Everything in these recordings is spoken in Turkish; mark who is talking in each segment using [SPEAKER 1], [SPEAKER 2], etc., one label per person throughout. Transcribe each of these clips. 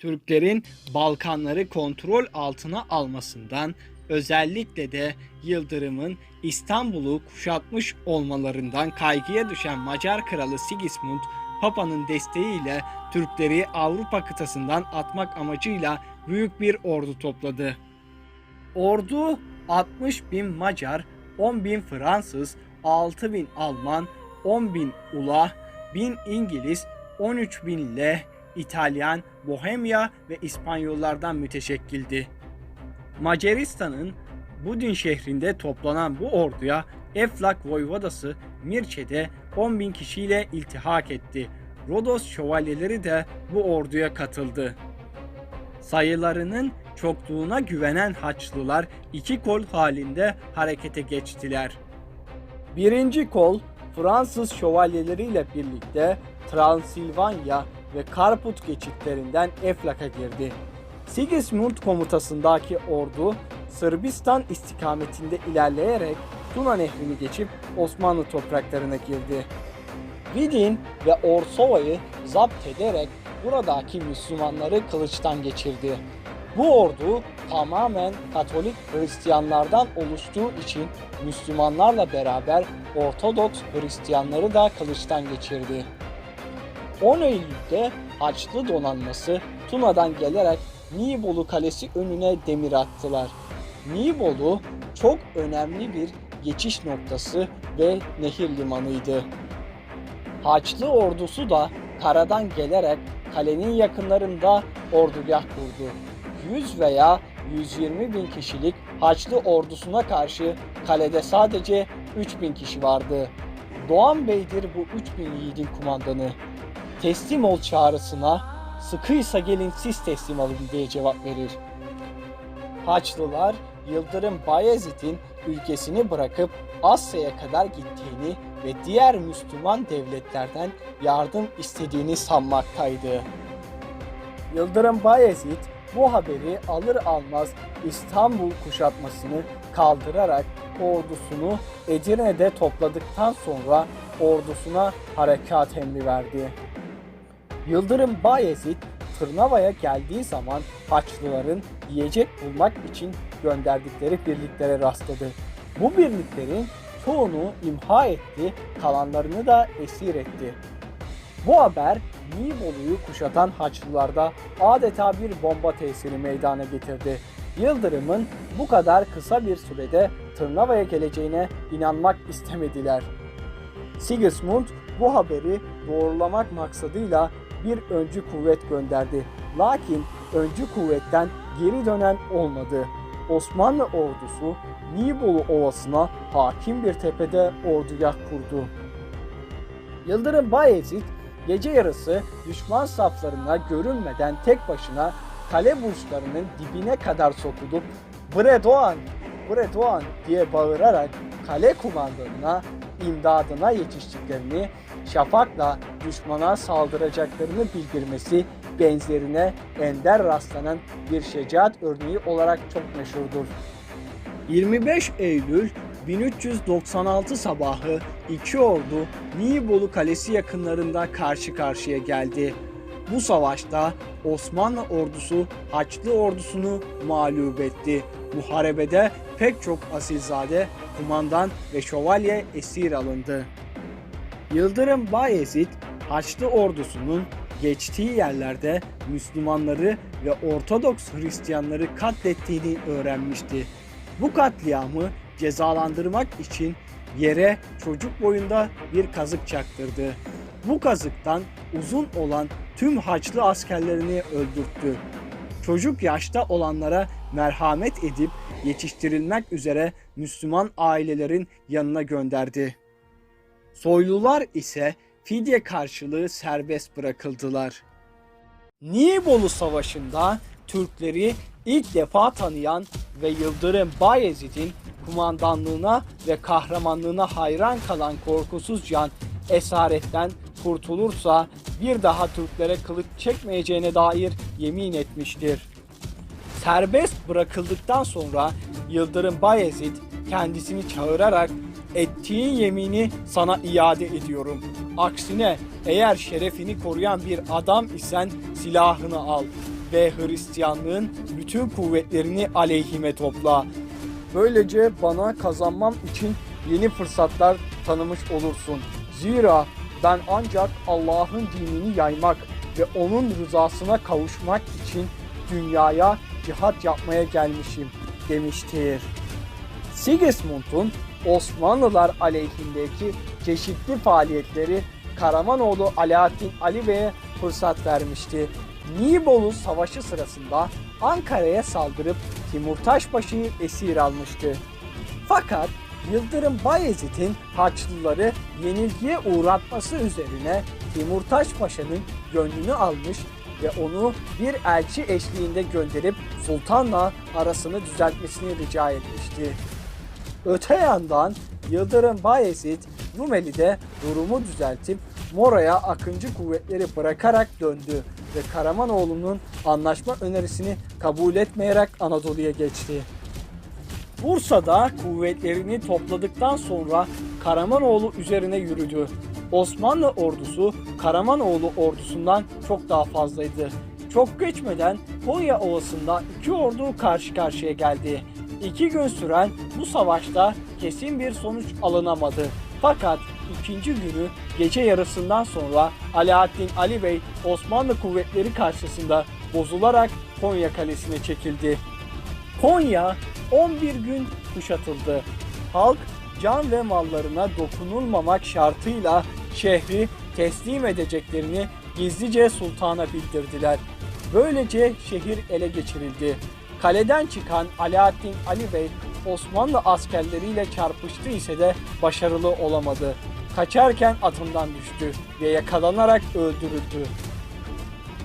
[SPEAKER 1] Türklerin Balkanları kontrol altına almasından özellikle de Yıldırım'ın İstanbul'u kuşatmış olmalarından kaygıya düşen Macar kralı Sigismund Papa'nın desteğiyle Türkleri Avrupa kıtasından atmak amacıyla büyük bir ordu topladı. Ordu 60 bin Macar, 10 bin Fransız, 6 bin Alman, 10 bin Ula, 1000 İngiliz, 13 bin Leh, İtalyan, Bohemya ve İspanyollardan müteşekkildi. Macaristan'ın Budin şehrinde toplanan bu orduya Eflak Voyvodası Mirçe'de 10 bin kişiyle iltihak etti. Rodos şövalyeleri de bu orduya katıldı. Sayılarının çokluğuna güvenen Haçlılar iki kol halinde harekete geçtiler. Birinci kol Fransız şövalyeleriyle birlikte Transilvanya ve Karput geçitlerinden Eflak'a girdi. Sigismund komutasındaki ordu Sırbistan istikametinde ilerleyerek Tuna Nehri'ni geçip Osmanlı topraklarına girdi. Vidin ve Orsova'yı zapt ederek buradaki Müslümanları kılıçtan geçirdi. Bu ordu tamamen Katolik Hristiyanlardan oluştuğu için Müslümanlarla beraber Ortodoks Hristiyanları da kılıçtan geçirdi. 10 Eylül'de Haçlı donanması Tuna'dan gelerek Nibolu Kalesi önüne demir attılar. Nibolu çok önemli bir geçiş noktası ve nehir limanıydı. Haçlı ordusu da karadan gelerek kalenin yakınlarında ordugah kurdu. 100 veya 120 bin kişilik Haçlı ordusuna karşı kalede sadece 3 bin kişi vardı. Doğan Bey'dir bu 3 bin yiğidin kumandanı. Teslim ol çağrısına sıkıysa gelin siz teslim alın diye cevap verir. Haçlılar Yıldırım Bayezid'in ülkesini bırakıp Asya'ya kadar gittiğini ve diğer Müslüman devletlerden yardım istediğini sanmaktaydı. Yıldırım Bayezid bu haberi alır almaz İstanbul kuşatmasını kaldırarak ordusunu Edirne'de topladıktan sonra ordusuna harekat emri verdi. Yıldırım Bayezid Tırnava'ya geldiği zaman Haçlıların yiyecek bulmak için gönderdikleri birliklere rastladı. Bu birliklerin çoğunu imha etti, kalanlarını da esir etti. Bu haber Nibolu'yu kuşatan Haçlılarda adeta bir bomba tesiri meydana getirdi. Yıldırım'ın bu kadar kısa bir sürede Tırnava'ya geleceğine inanmak istemediler. Sigismund bu haberi doğrulamak maksadıyla bir öncü kuvvet gönderdi. Lakin öncü kuvvetten geri dönen olmadı. Osmanlı ordusu Nibolu Ovası'na hakim bir tepede ordugah kurdu. Yıldırım Bayezid gece yarısı düşman saflarına görünmeden tek başına kale burçlarının dibine kadar sokulup ''Bre Doğan, diye bağırarak kale kumandanına imdadına yetiştiklerini, şafakla düşmana saldıracaklarını bildirmesi benzerine ender rastlanan bir şecaat örneği olarak çok meşhurdur. 25 Eylül 1396 sabahı iki ordu Nibolu Kalesi yakınlarında karşı karşıya geldi. Bu savaşta Osmanlı ordusu Haçlı ordusunu mağlup etti. Muharebede pek çok asilzade, kumandan ve şövalye esir alındı. Yıldırım Bayezid Haçlı ordusunun geçtiği yerlerde Müslümanları ve Ortodoks Hristiyanları katlettiğini öğrenmişti. Bu katliamı cezalandırmak için yere çocuk boyunda bir kazık çaktırdı. Bu kazıktan uzun olan tüm Haçlı askerlerini öldürttü. Çocuk yaşta olanlara merhamet edip yetiştirilmek üzere Müslüman ailelerin yanına gönderdi. Soylular ise fidye karşılığı serbest bırakıldılar. Nibolu Savaşı'nda Türkleri ilk defa tanıyan ve Yıldırım Bayezid'in kumandanlığına ve kahramanlığına hayran kalan korkusuz can esaretten kurtulursa bir daha Türklere kılıç çekmeyeceğine dair yemin etmiştir. Serbest bırakıldıktan sonra Yıldırım Bayezid kendisini çağırarak ettiğin yemini sana iade ediyorum. Aksine eğer şerefini koruyan bir adam isen silahını al. ve Hristiyanlığın bütün kuvvetlerini aleyhime topla. Böylece bana kazanmam için yeni fırsatlar tanımış olursun. Zira ben ancak Allah'ın dinini yaymak ve onun rızasına kavuşmak için dünyaya cihat yapmaya gelmişim demiştir. Sigismund'un Osmanlılar aleyhindeki çeşitli faaliyetleri Karamanoğlu Alaaddin Ali Bey'e fırsat vermişti. Nibolu Savaşı sırasında Ankara'ya saldırıp Timurtaş Paşa'yı esir almıştı. Fakat Yıldırım Bayezid'in Haçlıları yenilgiye uğratması üzerine Timurtaş Paşa'nın gönlünü almış ve onu bir elçi eşliğinde gönderip sultanla arasını düzeltmesini rica etmişti. Öte yandan Yıldırım Bayezid Rumeli'de durumu düzeltip Mora'ya Akıncı kuvvetleri bırakarak döndü ve Karamanoğlu'nun anlaşma önerisini kabul etmeyerek Anadolu'ya geçti. Bursa'da kuvvetlerini topladıktan sonra Karamanoğlu üzerine yürüdü. Osmanlı ordusu Karamanoğlu ordusundan çok daha fazlaydı. Çok geçmeden Konya Ovası'nda iki ordu karşı karşıya geldi. İki gün süren savaşta kesin bir sonuç alınamadı. Fakat ikinci günü gece yarısından sonra Alaaddin Ali Bey Osmanlı kuvvetleri karşısında bozularak Konya Kalesi'ne çekildi. Konya 11 gün kuşatıldı. Halk can ve mallarına dokunulmamak şartıyla şehri teslim edeceklerini gizlice sultana bildirdiler. Böylece şehir ele geçirildi. Kaleden çıkan Alaaddin Ali Bey Osmanlı askerleriyle çarpıştı ise de başarılı olamadı. Kaçarken atından düştü ve yakalanarak öldürüldü.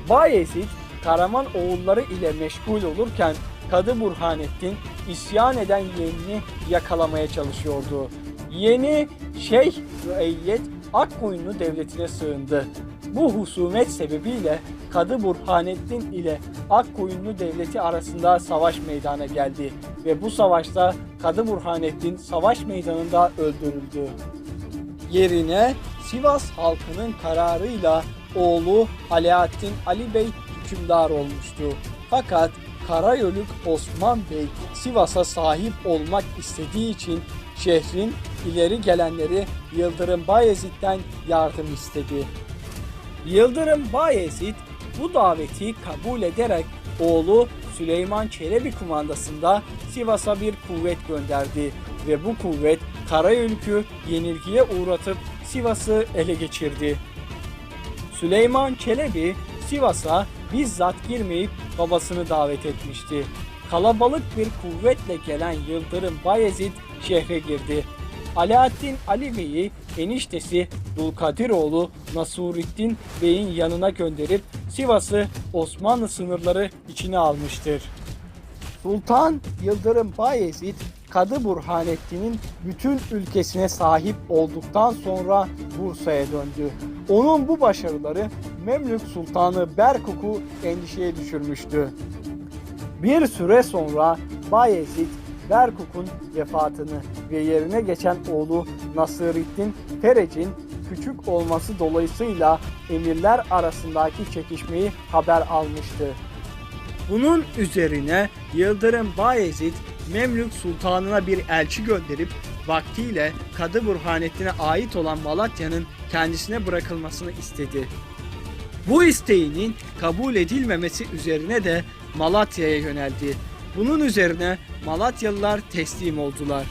[SPEAKER 1] Bayezid Karaman oğulları ile meşgul olurken Kadı Burhanettin isyan eden yeğenini yakalamaya çalışıyordu. Yeni Şeyh Müeyyed Akkoyunlu devletine sığındı. Bu husumet sebebiyle Kadı Burhanettin ile Akkoyunlu devleti arasında savaş meydana geldi ve bu savaşta Kadı Burhanettin savaş meydanında öldürüldü. Yerine Sivas halkının kararıyla oğlu Alaaddin Ali Bey hükümdar olmuştu. Fakat Karayoluk Osman Bey Sivas'a sahip olmak istediği için şehrin ileri gelenleri Yıldırım Bayezid'den yardım istedi. Yıldırım Bayezid bu daveti kabul ederek oğlu Süleyman Çelebi kumandasında Sivas'a bir kuvvet gönderdi ve bu kuvvet Karayoluk'u yenilgiye uğratıp Sivas'ı ele geçirdi. Süleyman Çelebi Sivas'a bizzat girmeyip babasını davet etmişti. Kalabalık bir kuvvetle gelen Yıldırım Bayezid şehre girdi. Alaaddin Ali Bey'i eniştesi Dulkadiroğlu Nasurettin Bey'in yanına gönderip Sivas'ı Osmanlı sınırları içine almıştır. Sultan Yıldırım Bayezid Kadı Burhanettin'in bütün ülkesine sahip olduktan sonra Bursa'ya döndü. Onun bu başarıları Memlük Sultanı Berkuk'u endişeye düşürmüştü. Bir süre sonra Bayezid Berkuk'un vefatını ve yerine geçen oğlu Nasırıddin Ferec'in küçük olması dolayısıyla emirler arasındaki çekişmeyi haber almıştı. Bunun üzerine Yıldırım Bayezid Memlük Sultanına bir elçi gönderip vaktiyle Kadı Burhanettin'e ait olan Malatya'nın kendisine bırakılmasını istedi. Bu isteğinin kabul edilmemesi üzerine de Malatya'ya yöneldi. Bunun üzerine Malatyalılar teslim oldular.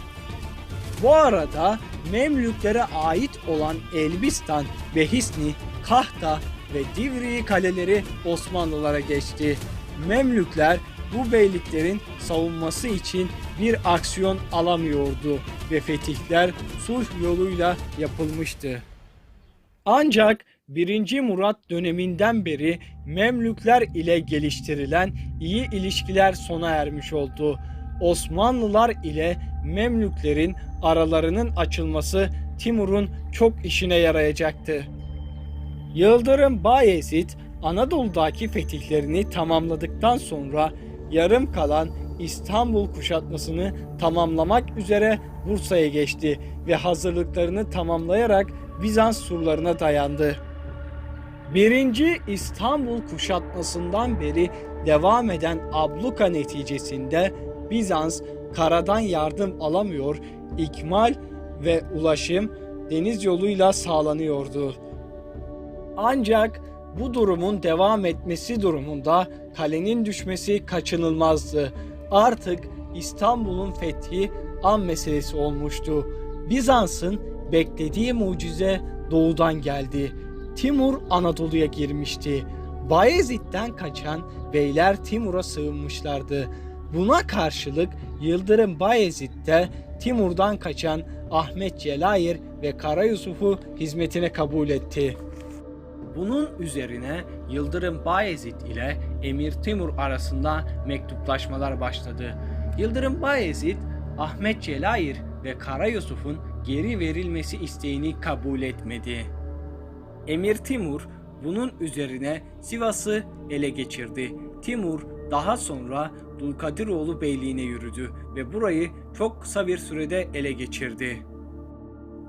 [SPEAKER 1] Bu arada Memlüklere ait olan Elbistan, Behisni, Kahta ve Divri kaleleri Osmanlılara geçti. Memlükler bu beyliklerin savunması için bir aksiyon alamıyordu ve fetihler sulh yoluyla yapılmıştı. Ancak 1. Murat döneminden beri Memlükler ile geliştirilen iyi ilişkiler sona ermiş oldu. Osmanlılar ile Memlüklerin aralarının açılması Timur'un çok işine yarayacaktı. Yıldırım Bayezid Anadolu'daki fetihlerini tamamladıktan sonra yarım kalan İstanbul kuşatmasını tamamlamak üzere Bursa'ya geçti ve hazırlıklarını tamamlayarak Bizans surlarına dayandı. Birinci İstanbul kuşatmasından beri devam eden abluka neticesinde Bizans karadan yardım alamıyor, ikmal ve ulaşım deniz yoluyla sağlanıyordu. Ancak bu durumun devam etmesi durumunda kalenin düşmesi kaçınılmazdı. Artık İstanbul'un fethi an meselesi olmuştu. Bizans'ın beklediği mucize doğudan geldi. Timur Anadolu'ya girmişti. Bayezid'den kaçan beyler Timur'a sığınmışlardı. Buna karşılık Yıldırım Bayezid de Timur'dan kaçan Ahmet Celayir ve Kara Yusuf'u hizmetine kabul etti. Bunun üzerine Yıldırım Bayezid ile Emir Timur arasında mektuplaşmalar başladı. Yıldırım Bayezid, Ahmet Celayir ve Kara Yusuf'un geri verilmesi isteğini kabul etmedi. Emir Timur bunun üzerine Sivas'ı ele geçirdi. Timur daha sonra Dulkadiroğlu Beyliğine yürüdü ve burayı çok kısa bir sürede ele geçirdi.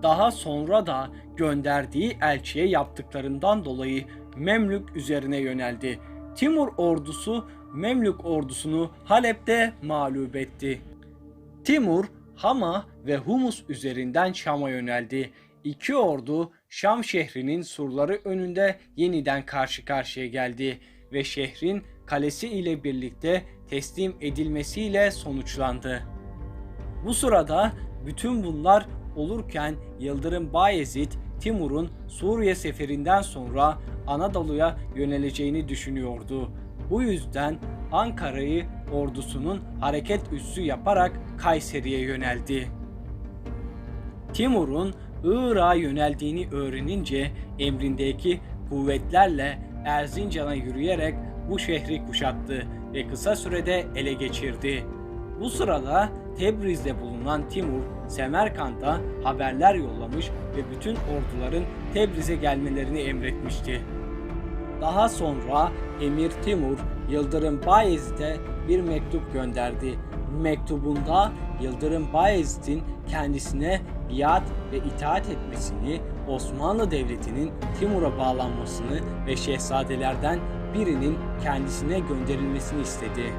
[SPEAKER 1] Daha sonra da gönderdiği elçiye yaptıklarından dolayı Memlük üzerine yöneldi. Timur ordusu Memlük ordusunu Halep'te mağlup etti. Timur, Hama ve Humus üzerinden Şam'a yöneldi. İki ordu Şam şehrinin surları önünde yeniden karşı karşıya geldi ve şehrin kalesi ile birlikte teslim edilmesiyle sonuçlandı. Bu sırada bütün bunlar olurken Yıldırım Bayezid Timur'un Suriye seferinden sonra Anadolu'ya yöneleceğini düşünüyordu. Bu yüzden Ankara'yı ordusunun hareket üssü yaparak Kayseri'ye yöneldi. Timur'un Irak'a yöneldiğini öğrenince emrindeki kuvvetlerle Erzincan'a yürüyerek bu şehri kuşattı ve kısa sürede ele geçirdi. Bu sırada Tebriz'de bulunan Timur, Semerkant'a haberler yollamış ve bütün orduların Tebriz'e gelmelerini emretmişti. Daha sonra Emir Timur, Yıldırım Bayezid'e bir mektup gönderdi. Mektubunda Yıldırım Bayezid'in kendisine biat ve itaat etmesini, Osmanlı Devleti'nin Timur'a bağlanmasını ve şehzadelerden birinin kendisine gönderilmesini istedi.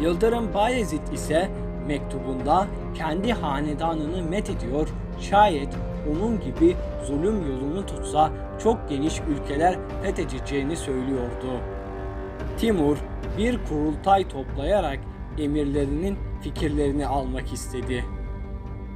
[SPEAKER 1] Yıldırım Bayezid ise mektubunda kendi hanedanını met ediyor, şayet onun gibi zulüm yolunu tutsa çok geniş ülkeler fethedeceğini söylüyordu. Timur bir kurultay toplayarak emirlerinin fikirlerini almak istedi.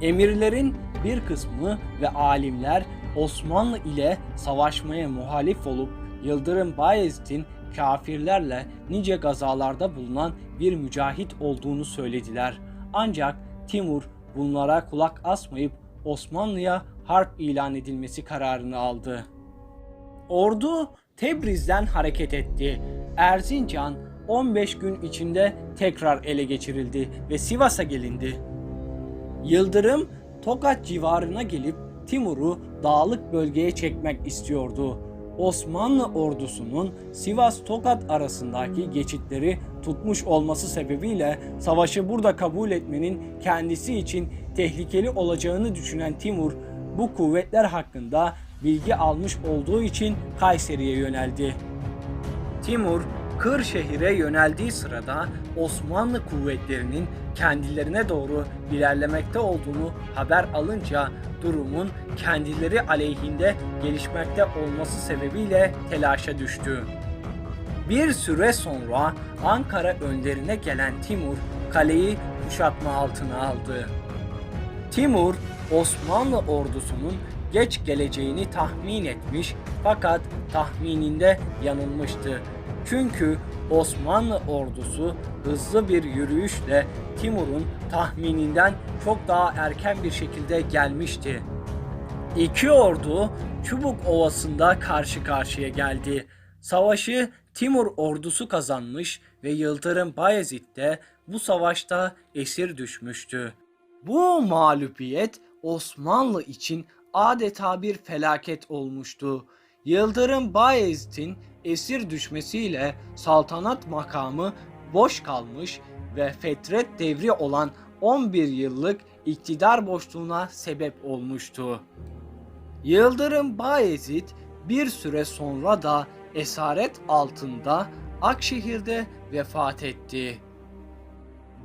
[SPEAKER 1] Emirlerin bir kısmı ve alimler Osmanlı ile savaşmaya muhalif olup Yıldırım Bayezid'in kafirlerle nice gazalarda bulunan bir mücahit olduğunu söylediler. Ancak Timur bunlara kulak asmayıp Osmanlı'ya harp ilan edilmesi kararını aldı. Ordu Tebriz'den hareket etti. Erzincan 15 gün içinde tekrar ele geçirildi ve Sivas'a gelindi. Yıldırım Tokat civarına gelip Timur'u dağlık bölgeye çekmek istiyordu. Osmanlı ordusunun Sivas-Tokat arasındaki geçitleri tutmuş olması sebebiyle savaşı burada kabul etmenin kendisi için tehlikeli olacağını düşünen Timur bu kuvvetler hakkında bilgi almış olduğu için Kayseri'ye yöneldi. Timur Kırşehir'e yöneldiği sırada Osmanlı kuvvetlerinin kendilerine doğru ilerlemekte olduğunu haber alınca durumun kendileri aleyhinde gelişmekte olması sebebiyle telaşa düştü. Bir süre sonra Ankara önlerine gelen Timur kaleyi kuşatma altına aldı. Timur Osmanlı ordusunun geç geleceğini tahmin etmiş fakat tahmininde yanılmıştı. Çünkü Osmanlı ordusu hızlı bir yürüyüşle Timur'un tahmininden çok daha erken bir şekilde gelmişti. İki ordu Çubuk Ovası'nda karşı karşıya geldi. Savaşı Timur ordusu kazanmış ve Yıldırım Bayezid de bu savaşta esir düşmüştü. Bu mağlubiyet Osmanlı için adeta bir felaket olmuştu. Yıldırım Bayezid'in esir düşmesiyle saltanat makamı boş kalmış ve fetret devri olan 11 yıllık iktidar boşluğuna sebep olmuştu. Yıldırım Bayezid bir süre sonra da esaret altında Akşehir'de vefat etti.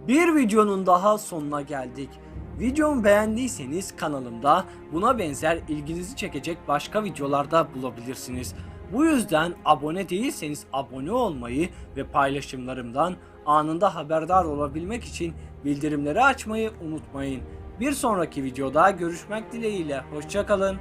[SPEAKER 1] Bir videonun daha sonuna geldik. Videomu beğendiyseniz kanalımda buna benzer ilginizi çekecek başka videolarda bulabilirsiniz. Bu yüzden abone değilseniz abone olmayı ve paylaşımlarımdan anında haberdar olabilmek için bildirimleri açmayı unutmayın. Bir sonraki videoda görüşmek dileğiyle. Hoşçakalın.